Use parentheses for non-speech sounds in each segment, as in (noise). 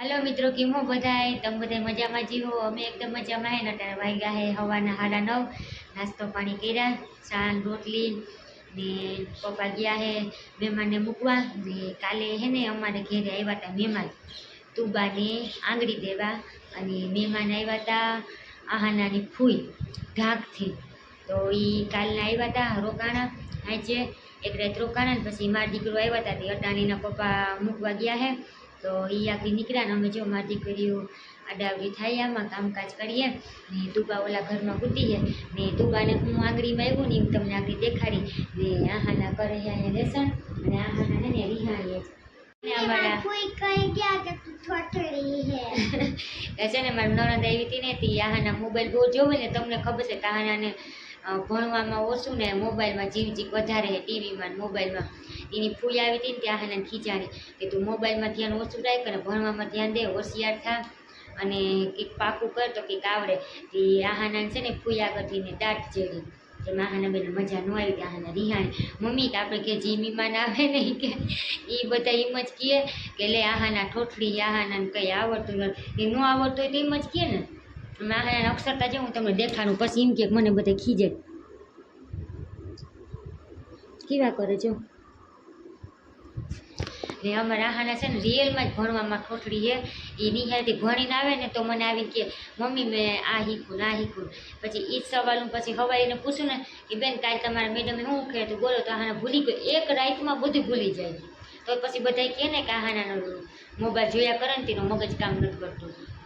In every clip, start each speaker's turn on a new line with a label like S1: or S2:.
S1: હાલો મિત્રો, કેમ હો બધાય? તમે બધા મજામાં જીવો અમે એકદમ મજામાં હે ને? અત્યારે વાગ્યા હે હવાના હાડા નવ. નાસ્તો પાણી કર્યા ચાન રોટલી ને પપ્પા ગયા હે મહેમાનને મૂકવા. ને કાલે હે ને અમારે ઘેરે આવ્યા હતા મહેમાન. તુબાને આંગળી દેવા અને મહેમાન આવ્યા હતા આહાનાની ફૂઈ ઢાંકથી. તો એ કાલના આવ્યા હતા રોકાણા. આજે એક રાત રોકાણા પછી મારા દીકરો આવ્યા હતા તે અટાણીના પપ્પા મૂકવા ગયા હે. તો એ આગળ નીકળ્યા અમે જો માટી દીકરીઓ આડાવડી થાય આમાં કામકાજ કરીએ ને દુબા ઓલા ઘરમાં કૂટીએ ને દુબાને હું આંગળીમાં આવ્યું ને હું તમને આગળ દેખાડી ને આહાના કરે અહીંયા લેસણ અને આહાના ને રિહાઈએ (laughs) છે. ને મારી નણંદ આવી હતી ને તે આહાના મોબાઈલ બહુ જોવે ને તમને ખબર છે તાહાનાને ભણવામાં ઓછું ને મોબાઈલમાં જીવ જીક વધારે છે. ટીવીમાં મોબાઈલમાં એની ફૂઈ આવી હતી ને ત્યાં એને ખીચાણી કે તું મોબાઈલમાં ધ્યાન ઓછું રાખ અને ભણવામાં ધ્યાન દે, હોશિયાર થા અને કંઈક પાકું કર તો કંઈક આવડે. તે આહાના છે ને ફૂઈ આગળથી ને દાંત જેડી. એમાં આહાના બેન મજા ન આવી આહાના રિહાણી. મમ્મી, તો આપણે કે જે મહેમાન આવે ને કે એ બધા એમ જ કહે કે લે આહાના ઠોઠડી આહાના કંઈ આવડતું નથી. એ ન આવડતું હોય તો એમ જ કહે ને. આહાના અક્ષરતા જેવું તમને દેખાડું, પછી એમ કે મને બધા ખીજે. કેવા કરે જો ને અમારા આહાના છે ને રિયલમાં જ ભણવામાં ઠોઠડી છે. એ નિહાળથી ભણીને આવે ને તો મને આવીને કે, મમ્મી, મેં આ શીખું આ શીખું. પછી એ જ સવાલ હું પછી હવાઈને પૂછું ને કે, બેન, કાલે તમારા મેડમે શું કહે? તો બોલો તો આહાના ભૂલી ગયો. એક રાઈટમાં બધું ભૂલી જાય. તો પછી બધા કહે ને કે, આહાના મોબાઈલ જોયા કરે ને તેનો મગજ કામ નથી કરતું.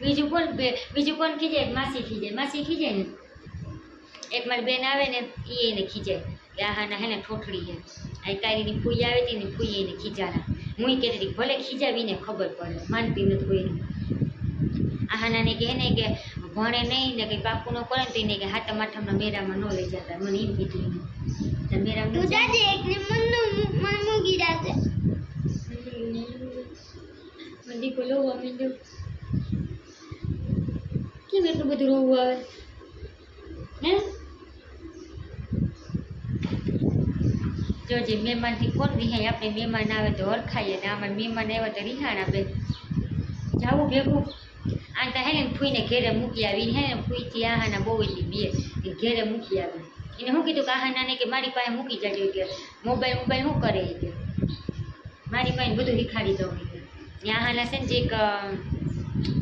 S1: બીજું કોણ બીજું કોણ ખીજાય માસી ખીજાય માસી ખીજાય ને? એક મારી બેન આવે ને એ એને ખીજાય કે આહાના હે ને ઠોઠડી છે. આ કારીની ફૂઈ આવે હતી ને ફૂઈ એને ખીજાના. હું કહેતી હતી ભલે ખીજાવીને ખબર પડે. માનતી નથી કોઈને. આહાનાને કહે ને કે ભણે નહીં ને કંઈ પાકું ન કરે ને તો એને કે હાથમ આઠમના મેરામાં ન લઈ જતા. મને એમ કીધું મેરામાં
S2: તું
S1: ન જાય.
S2: જાજે એકલી મનનું મન મૂકી જાજે
S1: મને દીકો લોવા માંડ્યો કેમ એટલું બધું રોવું આવે? હે? જો મહેમાનથી કોણ રિહાય આપણે મહેમાન આવે તો ઓળખાઈએ ને આમાં મહેમાન આવ્યા તો રિહાણ આપણે જાવું ભેગું? આ તો હે ને ફૂઈને ઘેરે મૂકી આવી હે ને ફૂઈથી આહાના બહુ એટલી બે ઘેરે મૂકી આવી. એને શું કીધું કે આહાનાને કે મારી પાસે મૂકી જાજો કે મોબાઈલ મોબાઈલ શું કરે કે? મારી પાસે બધું શીખાડી દઉં કે છે ને જે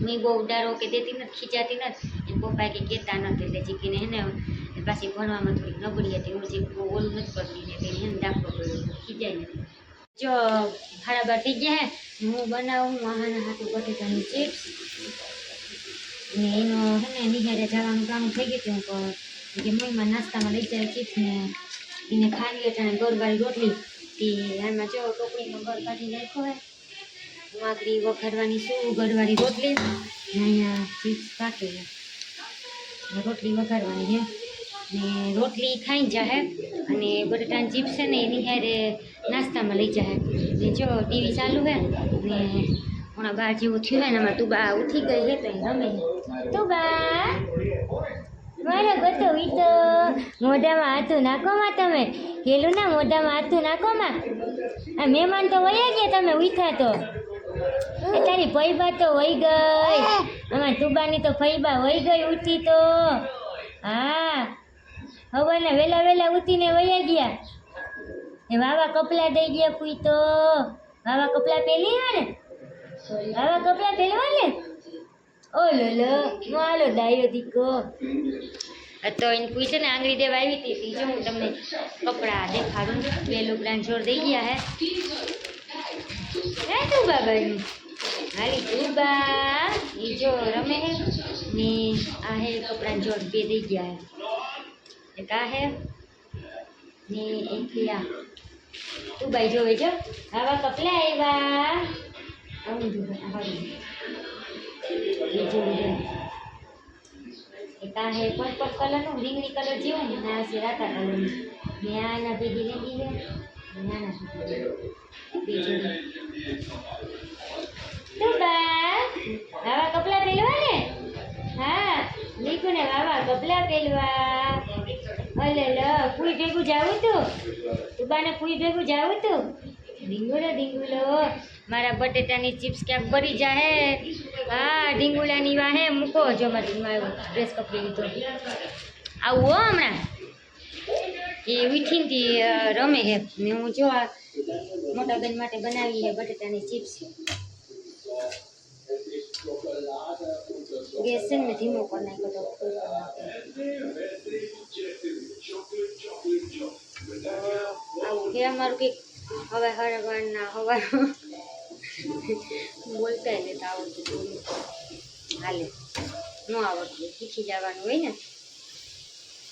S1: મેં બહુ ઉડારો કે દેતી નથી ખીજાતી નથી. એને પપ્પાએ કે કહેતા નથી, એટલે જીકીને હે ને પાછી ભણવામાં થોડીક નબળી હતી. હું જે બહુ ઓલું નથી કરતી ને તેને હે દાખલો કર્યો. ખીજાય નથી. જો ખાડા બાર થઈ ગયા હે બનાવું આહાના હાથું બટેટાની ચિપ્સ ને એનો હે ને નિહારે જવાનું કામ થઈ ગયું હતું કે મમ્મીમાં નાસ્તામાં લઈ જાય ચિપ્સ ને એને ખાવી એટલે ગોરવાળી રોટલી. તે આમાં જો ટોપડીમાં ગોળ કાઢી નાખ્યો હે. માગડી વઘારવાની શું ગળવાળી રોટલી? અહીંયા ચીપ્સ પાકે રોટલી વઘારવાની છે. ને રોટલી ખાઈ જાહે અને બટાટાની ચીપ્સ છે ને એની હારે નાસ્તામાં લઈ જાહે. ને જો ટીવી ચાલુ હે ને હમણાં બહાર જેવું થયું હોય ને આમાં તું બા ઉઠી ગઈ હે તો રમે તું બા, મારો ગતો વીતો મોઢામાં હાથું નાખોમાં તમે. પેલું ના મોઢામાં હાથું નાખોમાં આ મહેમાન તો વયા ગયા તમે ઉઠા તો. એ તારી ફઈબા તો વહી ગઈ. આમાં તુબાની તો ફઈબા વહી ગઈ ઉઠી તો. હા. હવાના વેલા વેલા ઉઠીને વયા ગયા. એ વાવા કપલા દઈ ગયા ફૂઈ તો. વાવા કપલા પહેલી હે ને વાવા કપલા પહેરવા ને? ઓ લો લો હાલો દાયો દીકો. તો એને પૂછે ને આંગળી દેવા આવી હતી. જો હું તમને કપડાં દેખાડું. બે લુગડાને જોડ દઈ ગયા હે. હે તું ભાઈ હાલી તું બા ઈ જો રમે હે. ને આ હે કપડાં જોડ દઈ ગયા હે. એક આ હે. ને એક આ. તું બાઈ જોવે જો. આવા કપડા આવ્યા આવું જો હારું એ દે એક આ હે પર્પલ કલરનું રીંગણી કલર જેવું ને આ છે રાતા કલરનું ને. આના ભેગી લેંગી છે ને આના ભેગી બે જોડી તો બા આવા કપડા પહેરવા ને હા લીકુ ને વાવા કપડા પહેરવા અલે લ ફૂઈ ભેગું જાવું તું તું બાને ફૂઈ ભેગું જાવું તું ઢીંગુલો ઢીંગુલો મારા બટેટાની ચિપ્સ ક્યાંક પડી જાહે હા ઢીંગુલાની વાહે મૂકો જો મારે ડ્રેસ કપડી લીધો આવું હો હમણાં એ ઉઠીને રમે હે ને હું જો આ મોટા બેન માટે બનાવી હે બટેટાની ચિપ્સ. ગેસ છે ને ધીમો કરી નાખ્યો તો. આવું કે અમારું કંઈક હવે હરવાના હવા બોલતા લેતા આવડતું. હાલે. ન આવડતું. શીખી જવાનું હોય ને.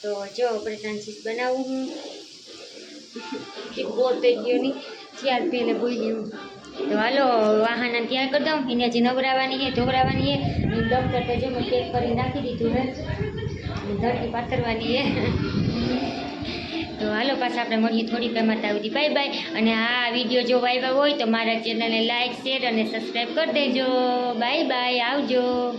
S1: તો જો આપણે ચીઝ બનાવું હું. બોર થઈ ગયો નહીં. ત્યાર પહેલાં ભૂલી ગયું. તો હાલો, વાહન તૈયાર કરી દઉં. એને હજી નવરાવાની છે ધોવરાવાની છે. ડૉક્ટર તો જો મેં પેક કરી નાખી દીધું હે. ધરતી પાથરવાની છે. તો હાલો, પાછા આપણે મળીએ થોડી માટે આવતી બાય બાય. અને આ વીડિયો જો આવ્યા હોય તો મારા ચેનલને લાઇક શેર અને સબસ્ક્રાઈબ કરી દેજો. Bye bye. આવજો.